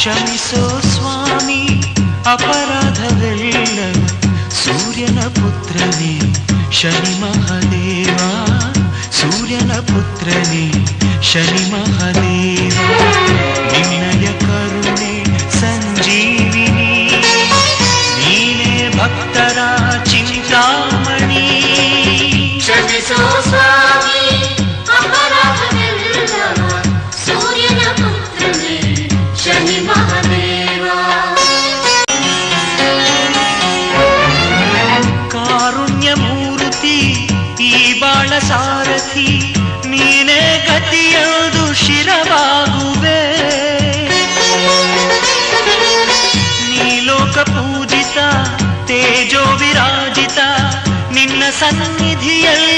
ಕ್ಷಮಿಸೋ ಸ್ವಾಮಿ ಅಪರಾಧವೆಲ್ಲ ಸೂರ್ಯನ ಪುತ್ರನೇ ಶನಿ ಮಹದೇವ ಸೂರ್ಯನ ಪುತ್ರನೇ ಶನಿ ಮಹದೇವ ನಿನ್ನಯ ಕರುಣೆ ಸಂಜೀವಿನಿ ನೀನೇ ಭಕ್ತರ ಸಾರಥಿ ನೀನೇ ಗತಿಯದು ಶಿರವಾಗುವೆ. ನೀ ಲೋಕ ಪೂಜಿತ ತೇಜೋ ವಿರಾಜಿತ ನಿನ್ನ ಸನ್ನಿಧಿಯಲ್ಲಿ